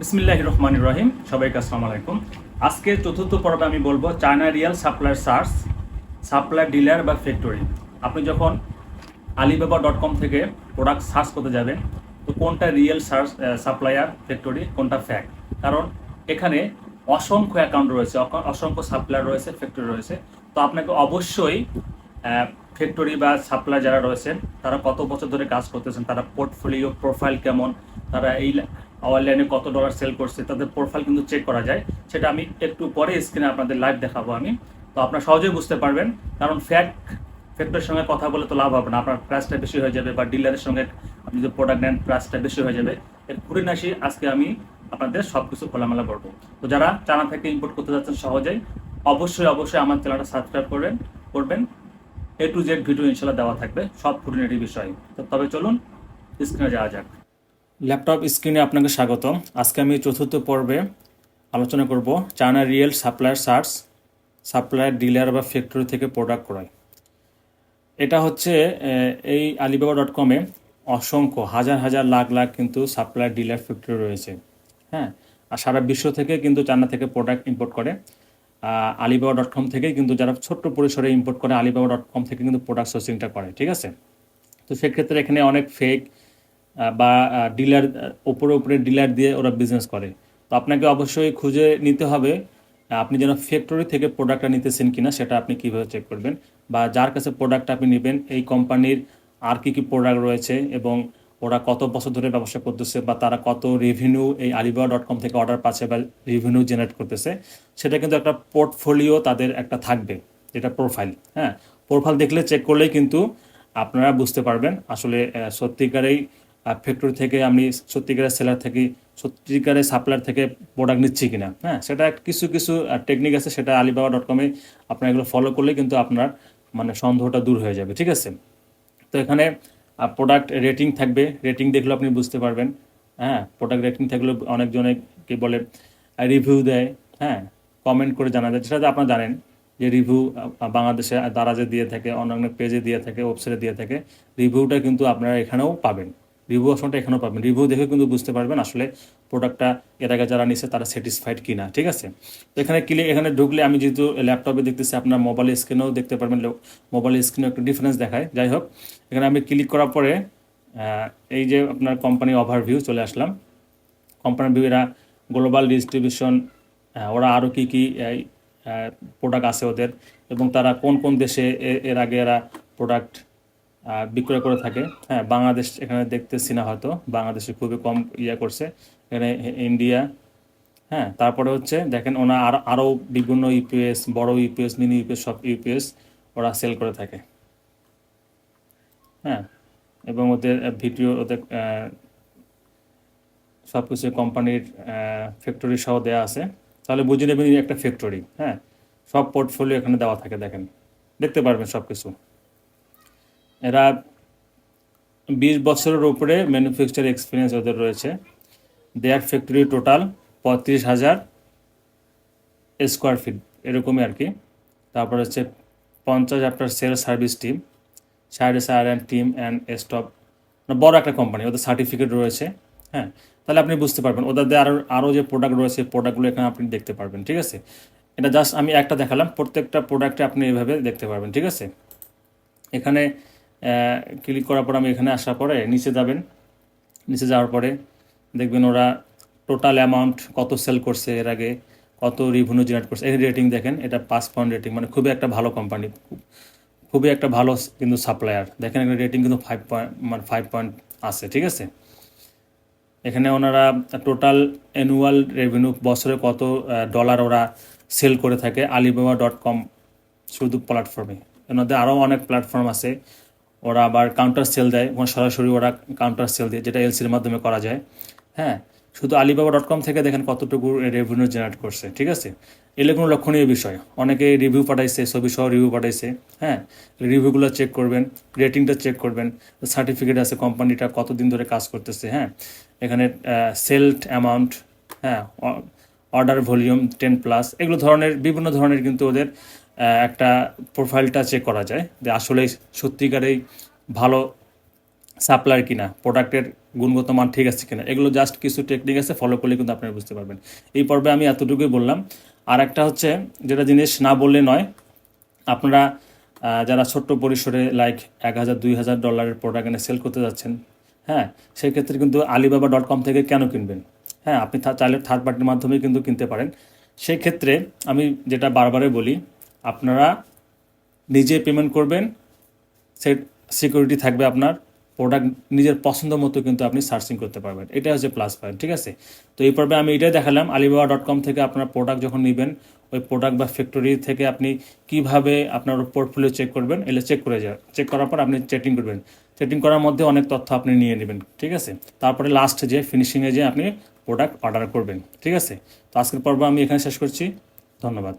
বিসমিল্লাহ রহমান রহিম। সবাইকে আসসালামু আলাইকুম। আজকে চতুর্থ পর্বে আমি বলব China real supplier search supplier dealer বা ফ্যাক্টরি। আপনি যখন আলিবাবা ডট কম থেকে প্রোডাক্ট সার্চ করতে যাবেন, তো কোনটা রিয়েল সার্চ সাপ্লায়ার ফ্যাক্টরি কোনটা ফ্যাক্ট কারণ এখানে অসংখ্য অ্যাকাউন্ট রয়েছে অসংখ্য সাপ্লায়ার রয়েছে ফ্যাক্টরি রয়েছে। তো আপনাকে অবশ্যই ফ্যাক্টরি বা সাপ্লায়ার যারা রয়েছেন, তারা কত বছর ধরে কাজ করতেছেন, তারা পোর্টফোলিও প্রোফাইল কেমন, তারা এই অনলাইনে কত ডলার সেল করছে, তাদের প্রোফাইল কিন্তু চেক করা যায়। সেটা আমি একটু পরে স্ক্রিনে আপনাদের লাইভ দেখাবো আমি। তো আপনারা সহজেই বুঝতে পারবেন, কারণ ফ্যাক্ট ফ্যাক্টরির সঙ্গে কথা বলে তো লাভ হবে না। আপনার প্রাইসটা বেশি হয়ে যাবে বা ডিলারের সঙ্গে আপনি যদি প্রোডাক্ট নেন প্রাইসটা বেশি হয়ে যাবে। এর খুঁড়িনাশি আজকে আমি আপনাদের সব কিছু খোলামেলা করব। তো যারা চানা থেকে ইম্পোর্ট করতে যাচ্ছেন সহজেই, অবশ্যই অবশ্যই আমার চ্যানেলটা সাবস্ক্রাইব করবেন করবেন। এ টু জেড ভিডিও ইনশাল্লাহ দেওয়া থাকবে, সব খুঁটিনাটি বিষয়। তো তবে চলুন স্ক্রিনে যাওয়া যাক। ল্যাপটপ স্ক্রিনে আপনাকে স্বাগত আজকে আমি চতুর্থ পর্বে আলোচনা করব China real supplier search, supplier dealer বা ফ্যাক্টরি থেকে প্রোডাক্ট ক্রয়। এটা হচ্ছে এই আলিবাবা ডট কমে অসংখ্য, হাজার হাজার, লাখ লাখ কিন্তু সাপ্লায়ার, ডিলার, ফ্যাক্টরি রয়েছে। হ্যাঁ আর সারা বিশ্ব থেকে কিন্তু চায়না থেকে প্রোডাক্ট ইম্পোর্ট করে। আলিবাবা ডট কম থেকে কিন্তু যারা ছোট্ট পরিসরে ইম্পোর্ট করে, আলিবাবা ডট কম থেকে কিন্তু প্রোডাক্ট সোর্সিংটা করে, ঠিক আছে? তো সেক্ষেত্রে এখানে অনেক ফেক বা ডিলার উপরে উপরে ডিলার দিয়ে ওরা বিজনেস করে। তো আপনাকে অবশ্যই খুঁজে নিতে হবে আপনি যেন ফ্যাক্টরি থেকে প্রোডাক্টটা নিতেছেন কিনা সেটা আপনি কীভাবে চেক করবেন বা যার কাছে প্রোডাক্টটা আপনি নেবেন, এই কোম্পানির আর কি কি প্রোডাক্ট রয়েছে এবং ওরা কত বছর ধরে ব্যবসা করতেছে বা তারা কত রেভিনিউ এই আলিবাবা ডট কম থেকে অর্ডার পাচ্ছে বা রেভিনিউ জেনারেট করতেছে, সেটা কিন্তু একটা পোর্টফোলিও তাদের একটা থাকবে, যেটা প্রোফাইল হ্যাঁ? প্রোফাইল দেখলে চেক করলেই কিন্তু আপনারা বুঝতে পারবেন আসলে সত্যিকারেই ফ্যাক্টরি থেকে আমি সত্যিকারের সেলার থেকে, সত্যিকারের সাপ্লায়ার থেকে প্রোডাক্ট নিচ্ছি কিনা হ্যাঁ? সেটা কিছু কিছু টেকনিক আছে, সেটা আলিবাবা ডট কমে আপনার এগুলো ফলো করলে কিন্তু আপনার মানে সন্দেহটা দূর হয়ে যাবে, ঠিক আছে? তো এখানে প্রোডাক্ট রেটিং থাকবে রেটিং দেখলে আপনি বুঝতে পারবেন হ্যাঁ? প্রোডাক্ট রেটিং থাকলে অনেকজনে কি বলে রিভিউ দেয় হ্যাঁ? কমেন্ট করে জানা যায় যেটা আপনারা জানেন যে রিভিউ বাংলাদেশে দারাজে দিয়ে থাকে, অন্যান্য পেজে দিয়ে থাকে ওয়েবসাইটে দিয়ে থাকে রিভিউটা কিন্তু আপনারা এখানেও পাবেন। রিভিউ অপশনটা এখানেও পাবেন। রিভিউ দেখে কিন্তু বুঝতে পারবেন আসলে প্রোডাক্টটা এর আগে যারা নিছে তারা স্যাটিসফাইড কিনা, ঠিক আছে? তো এখানে ক্লিক এখানে ঢুকলে আমি যেহেতু ল্যাপটপে দেখতেছি, আপনার মোবাইল স্ক্রিনেও দেখতে পারবেন মোবাইল স্ক্রিনে একটু ডিফারেন্স দেখায়। যাই হোক, এখানে আমি ক্লিক করার পরে এই যে আপনার কোম্পানি ওভারভিউ চলে আসলাম। কোম্পানির ভিউ এরা গ্লোবাল ডিস্ট্রিবিউশন ওরা আরও কী কী প্রোডাক্ট আছে ওদের এবং তারা কোন কোন দেশে এর আগে এরা প্রোডাক্ট বিক্রয় করে থাকে। হ্যাঁ বাংলাদেশ এখানে দেখতেছি না হয়তো। বাংলাদেশে খুবই কম ইয়ে করছে। এখানে ইন্ডিয়া হ্যাঁ তারপরে হচ্ছে দেখেন ওনা আর আরও বিভিন্ন ইউপিএস, বড় ইউপিএস, মিনি ইউপিএস, সব ইউপিএস ওরা সেল করে থাকে। হ্যাঁ এবং ওদের ভিডিও, ওদের সব কিছু কোম্পানির ফ্যাক্টরি সহ দেওয়া আছে। তাহলে বুঝে নেবেন একটা ফ্যাক্টরি হ্যাঁ সব পোর্টফোলিও এখানে দেওয়া থাকে দেখেন। দেখতে পারবেন সব কিছু এরা বিশ বছরের উপরে ম্যানুফ্যাকচার এক্সপিরিয়েন্স ওদের রয়েছে। দেয়ার ফ্যাক্টরি টোটাল পঁয়ত্রিশ হাজার স্কোয়ার ফিট এরকমই আর কি। তারপর হচ্ছে পঞ্চাশ আপনার সেল সার্ভিস টিম সার্ভিস আর অ্যান্ড টিম অ্যান্ড স্টপ বড় একটা কোম্পানি ওদের সার্টিফিকেট রয়েছে হ্যাঁ। তাহলে আপনি বুঝতে পারবেন, ওদের আরও আরও যে প্রোডাক্ট রয়েছে প্রোডাক্টগুলো এখানে আপনি দেখতে পারবেন, ঠিক আছে? এটা জাস্ট আমি একটা দেখালাম, প্রত্যেকটা প্রোডাক্টে আপনি এভাবে দেখতে পারবেন, ঠিক আছে? এখানে ক্লিক করার পর আমি এখানে আসার পরে নিচে যাবেন। নিচে যাওয়ার পরে দেখবেন ওরা টোটাল অ্যামাউন্ট কত সেল করছে এর আগে, কত রিভিনিউ জেনারেট করছে। এই রেটিং দেখেন, এটা পাঁচ পয়েন্ট রেটিং মানে খুবই একটা ভালো কোম্পানি খুবই একটা ভালো কিন্তু সাপ্লায়ার দেখেন এখানে রেটিং কিন্তু ফাইভ পয়েন্ট মানে ফাইভ পয়েন্ট আছে, ঠিক আছে? এখানে ওনারা টোটাল অ্যানুয়াল রেভিনিউ বছরে কত ডলার ওরা সেল করে থাকে। আলিবাবা ডট কম শুধু প্ল্যাটফর্মে ওনাদের আরও অনেক প্ল্যাটফর্ম আছে। ওরা আবার কাউন্টার সেল দেয় এবং সরাসরি ওরা কাউন্টার সেল দেয়, যেটা এলসির মাধ্যমে করা যায়। হ্যাঁ? শুধু আলিবাবা ডট কম থেকে দেখেন কতটুকু রেভিনিউ জেনারেট করছে, ঠিক আছে? এগুলো কোনো লক্ষণীয় বিষয়। অনেকে রিভিউ পাঠাইছে, ছবি সহ রিভিউ পাঠাইছে হ্যাঁ? রিভিউগুলো চেক করবেন রেটিংটা চেক করবেন সার্টিফিকেট আছে কোম্পানিটা কতদিন ধরে কাজ করতেছে হ্যাঁ? এখানে সেলড অ্যামাউন্ট হ্যাঁ? অর্ডার ভলিউম টেন প্লাস এগুলো ধরনের, বিভিন্ন ধরনের কিন্তু ওদের একটা প্রোফাইলটা চেক করা যায় যে আসলে সত্যিকারেই ভালো সাপ্লায়ার কিনা প্রোডাক্টের গুণগত মান ঠিক আছে কিনা। এগুলো জাস্ট কিছু টেকনিক আছে ফলো করলে কিন্তু আপনারা বুঝতে পারবেন। এই পর্বে আমি এতটুকুই বললাম। আর একটা হচ্ছে, যেটা জিনিস না বললে নয়, আপনারা যারা ছোট্ট পরিসরে লাইক এক হাজার, দুই হাজার ডলারের প্রোডাক্ট এনে সেল করতে যাচ্ছেন হ্যাঁ সেক্ষেত্রে কিন্তু আলিবাবা ডট কম থেকে কেন কিনবেন? হ্যাঁ আপনি চাইলে থার্ড পার্টির মাধ্যমে কিন্তু কিনতে পারেন। সেই ক্ষেত্রে আমি যেটা বারবারে বলি আপনারা নিজে পেমেন্ট করবেন সে সিকিউরিটি থাকবে আপনার প্রোডাক্ট নিজের পছন্দ মতো কিন্তু আপনি সার্চিং করতে পারবেন। এটা হচ্ছে প্লাস পয়েন্ট ঠিক আছে? তো এই পর্বে আমি এটাই দেখালাম আলিবাবা ডট কম থেকে আপনার প্রোডাক্ট যখন নেবেন, ওই প্রোডাক্ট বা ফ্যাক্টরি থেকে আপনি কীভাবে আপনার পোর্টফোলিও চেক করবেন, এলে চেক করে যান চেক করার পর আপনি চেটিং করবেন। চেটিং করার মধ্যে অনেক তথ্য আপনি নিয়ে নেবেন, ঠিক আছে? তারপরে লাস্ট যে ফিনিশিংয়ে যে আপনি প্রোডাক্ট অর্ডার করবেন, ঠিক আছে? তো আজকের পর্ব আমি এখানে শেষ করছি, ধন্যবাদ।